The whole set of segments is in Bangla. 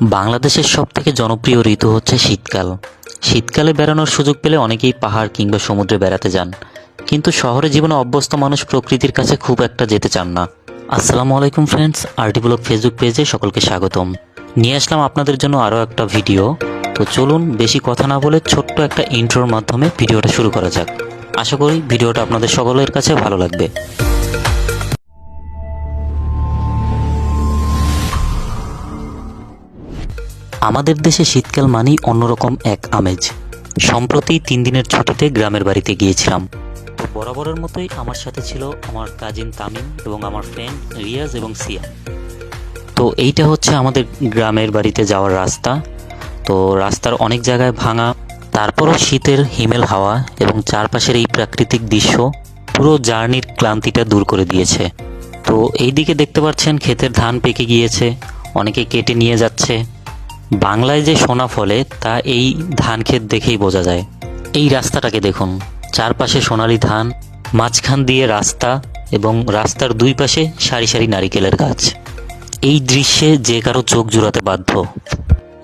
বাংলাদেশের সব থেকে জনপ্রিয় ঋতু হচ্ছে শীতকাল। শীতকালে বেড়ানোর সুযোগ পেলে অনেকেই পাহাড় কিংবা সমুদ্রে বেড়াতে যান। কিন্তু শহরে জীবনে অভ্যস্ত মানুষ প্রকৃতির কাছে খুব একটা যেতে চান না। আসসালামু আলাইকুম ফ্রেন্ডস আরটি ব্লগ ফেসবুক পেজে সকলকে স্বাগতম। নিয়ে আসলাম আপনাদের জন্য আরও একটা ভিডিও। তো চলুন বেশি কথা না বলে ছোট্ট একটা ইন্ট্রোর মাধ্যমে ভিডিওটা শুরু করা যাক। আশা করি ভিডিওটা আপনাদের সকলের কাছে ভালো লাগবে। আমাদের দেশে শীতকাল মানেই অন্যরকম এক আমেজ। সম্প্রতি তিন দিনের ছুটিতে গ্রামের বাড়িতে গিয়েছিলাম। তো বরাবরের মতোই আমার সাথে ছিল আমার কাজিন তামিম এবং আমার ফ্রেন্ড রিয়াজ এবং সিয়া। তো এইটা হচ্ছে আমাদের গ্রামের বাড়িতে যাওয়ার রাস্তা। তো রাস্তার অনেক জায়গায় ভাঙা, তারপরও শীতের হিমেল হাওয়া এবং চারপাশের এই প্রাকৃতিক দৃশ্য পুরো জার্নির ক্লান্তিটা দূর করে দিয়েছে। তো এইদিকে দেখতে পাচ্ছেন ক্ষেতের ধান পেকে গিয়েছে, অনেকে কেটে নিয়ে যাচ্ছে। বাংলায় যে সোনা ফলে, তা এই ধান ক্ষেত দেখেই বোঝা যায়। এই রাস্তাটাকে দেখুন। চারপাশে সোনালি ধান, মাঝখান দিয়ে রাস্তা এবং রাস্তার দুই পাশে সারি সারি নারিকেলের গাছ। এই দৃশ্যে যে কারও চোখ জুড়াতে বাধ্য।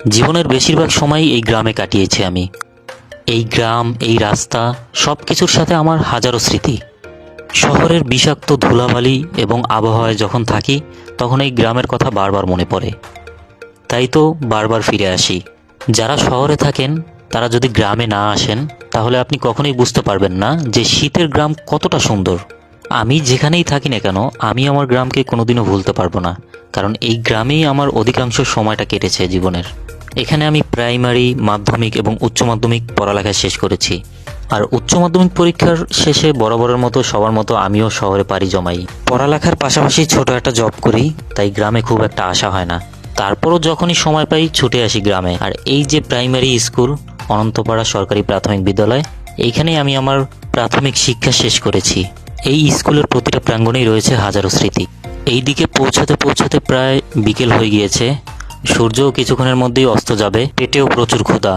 জীবনের বেশিরভাগ সময় এই গ্রামে কাটিয়েছি আমি। এই গ্রাম, এই রাস্তা সব কিছুর সাথে আমার হাজারো স্মৃতি। শহরের বিষাক্ত ধুলাবালি এবং আবহাওয়ায় যখন থাকি, তখন এই গ্রামের কথা বারবার মনে পড়ে। তাই তো বারবার ফিরে আসি। যারা শহরে থাকেন, তারা যদি গ্রামে না আসেন, তাহলে আপনি কখনোই বুঝতে পারবেন না যে শীতের গ্রাম কতটা সুন্দর। আমি যেখানেই থাকি না কেন, আমি আমার গ্রামকে কোনোদিনও ভুলতে পারব না, কারণ এই গ্রামেই আমার অধিকাংশ সময়টা কেটেছে জীবনের। এখানে আমি প্রাইমারি, মাধ্যমিক এবং উচ্চ মাধ্যমিক পড়ালেখা শেষ করেছি। আর উচ্চ মাধ্যমিক পরীক্ষার শেষে বরাবরের মতো সবার মতো আমিও শহরে পাড়ি জমাই। পড়ালেখার পাশাপাশি ছোট একটা জব করি, তাই গ্রামে খুব একটা আশা হয় না। তারপরও যখনই সময় পাই ছুটে আসি গ্রামে। আর এই যে প্রাইমারি স্কুল অনন্তপাড়া সরকারি প্রাথমিক বিদ্যালয়, এইখানেই আমি আমার প্রাথমিক শিক্ষা শেষ করেছি। এই স্কুলের প্রতিটা প্রাঙ্গণেই রয়েছে হাজারো স্মৃতি। এই দিকে পৌঁছাতে পৌঁছাতে প্রায় বিকেল হয়ে গিয়েছে। সূর্যও কিছুক্ষণের মধ্যেই অস্ত যাবে। পেটেও প্রচুর ক্ষুধা।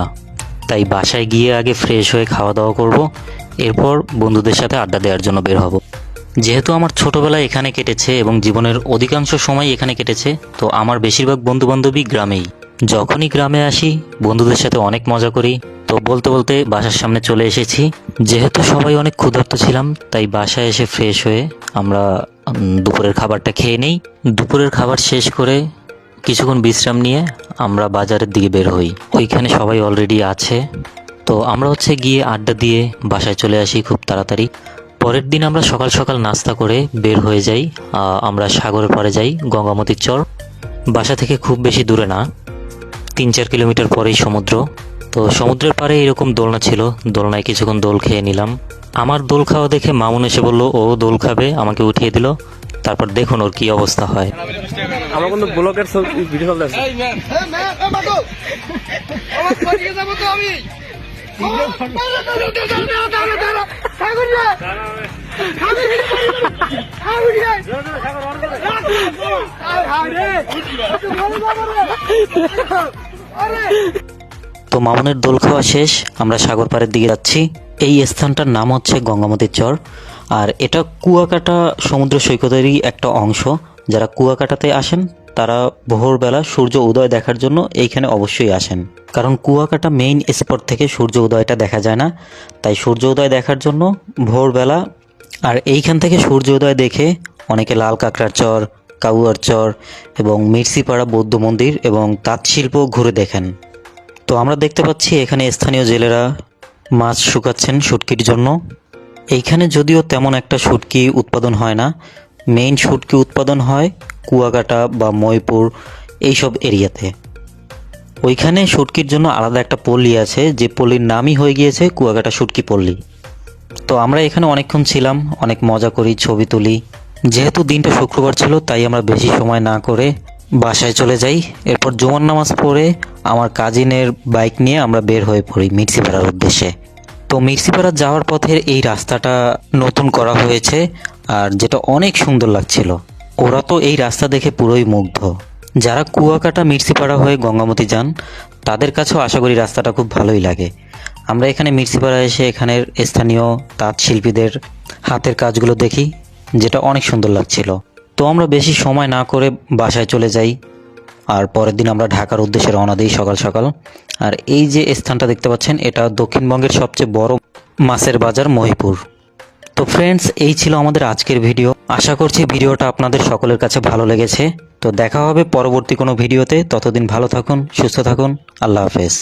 তাই বাসায় গিয়ে আগে ফ্রেশ হয়ে খাওয়া দাওয়া করব। এরপর বন্ধুদের সাথে আড্ডা দেওয়ার জন্য বের হব। যেহেতু আমার ছোটবেলা এখানে কেটেছে এবং জীবনের অধিকাংশ সময় এখানে কেটেছে, তো আমার বেশিরভাগ বন্ধু বান্ধবী গ্রামেই। যখনই গ্রামে আসি, বন্ধুদের সাথে অনেক মজা করি, তো বলতে বলতে বাসার সামনে চলে এসেছি। যেহেতু সবাই অনেক ক্ষুধার্ত ছিলাম, তাই বাসায় এসে ফ্রেশ হয়ে আমরা দুপুরের খাবারটা খেয়ে নেই। দুপুরের খাবার শেষ করে কিছুক্ষণ বিশ্রাম নিয়ে আমরা বাজারের দিকে বের হই। ওইখানে সবাই অলরেডি আছে। তো আমরা হচ্ছে গিয়ে আড্ডা দিয়ে বাসায় চলে আসি খুব তাড়াতাড়ি। পরের দিন আমরা সকাল সকাল নাস্তা করে বের হয়ে যাই আমরা সাগরের পাড়ে যাই গঙ্গামতির চর বাসা থেকে খুব বেশি দূরে না তিন চার কিলোমিটার পরেই সমুদ্র তো সমুদ্রের পাড়ে এরকম দোলনা ছিল দোলনায় কিছুক্ষণ দোল খেয়ে নিলাম আমার দোল খাওয়া দেখে মামুন এসে বলল ও দোল খাবে আমাকে উঠিয়ে দিল তারপর দেখুন ওর কি অবস্থা হয় আমরা কিন্তু ব্লকের ভিডিও তো মামুনের দোল খাওয়া শেষ, আমরা সাগর পাড়ের দিকে যাচ্ছি। এই স্থানটার নাম হচ্ছে গঙ্গামতির চর, আর এটা কুয়াকাটা সমুদ্র সৈকতেরই একটা অংশ। যারা কুয়াকাটাতে আসেন তারা ভোরবেলা সূর্য উদয় দেখার জন্য এইখানে অবশ্যই আসেন। কারণ কুয়াকাটা মেইন স্পট থেকে সূর্য উদয়টা দেখা যায় না। তাই সূর্য উদয় দেখার জন্য ভোরবেলা আর এইখান থেকে সূর্য উদয় দেখে অনেকে লাল কাঁকড়ার চর, কাউয়ার চর এবং মির্সিপাড়া বৌদ্ধ মন্দির এবং তাঁতশিল্প ঘুরে দেখেন। তো আমরা দেখতে পাচ্ছি এখানে স্থানীয় জেলেরা মাছ শুকাচ্ছেন শুটকির জন্য। এইখানে যদিও তেমন একটা শুটকি উৎপাদন হয় না মেইন শুটকি উৎপাদন হয় কুয়াকাটা বা ময়পুর এইসব এরিয়াতে। ওইখানে শুটকির জন্য আলাদা একটা পল্লী আছে, যে পল্লীর নামই হয়ে গিয়েছে কুয়াকাটা শুটকি পল্লী। তো আমরা এখানে অনেকক্ষণ ছিলাম, অনেক মজা করি, ছবি তুলি। যেহেতু দিনটা শুক্রবার ছিল, তাই আমরা বেশি সময় না করে বাসায় চলে যাই। এরপর জুমার নামাজ পড়ে আমার কাজিনের বাইক নিয়ে আমরা বের হয়ে পড়ি মির্সিপাড়ার উদ্দেশ্যে। তো মির্সিপাড়া যাওয়ার পথের এই রাস্তাটা নতুন করা হয়েছে আর যেটা অনেক সুন্দর লাগছিল। ওরা তো এই রাস্তা দেখে পুরোই মুগ্ধ। যারা কুয়াকাটা মির্সিপাড়া হয়ে গঙ্গামতি যান, তাদের কাছেও আশা করি রাস্তাটা খুব ভালোই লাগে। আমরা এখানে মির্সিপাড়া এসে এখানের স্থানীয় তাঁত শিল্পীদের হাতের কাজগুলো দেখি, যেটা অনেক সুন্দর লাগছিল। তো আমরা বেশি সময় না করে বাসায় চলে যাই। আর পরের দিন আমরা ঢাকার উদ্দেশ্যে রওনা দিই সকাল সকাল। আর এই যে স্থানটা দেখতে পাচ্ছেন, এটা দক্ষিণবঙ্গের সবচেয়ে বড় মাছের বাজার মহিপুর। তো ফ্রেন্ডস এই ছিল আমাদের আজকের ভিডিও আশা করছি ভিডিওটা আপনাদের সকলের কাছে ভালো লেগেছে। তো দেখা হবে পরবর্তী কোনো ভিডিওতে। ততদিন ভালো থাকুন, সুস্থ থাকুন। আল্লাহ হাফেজ।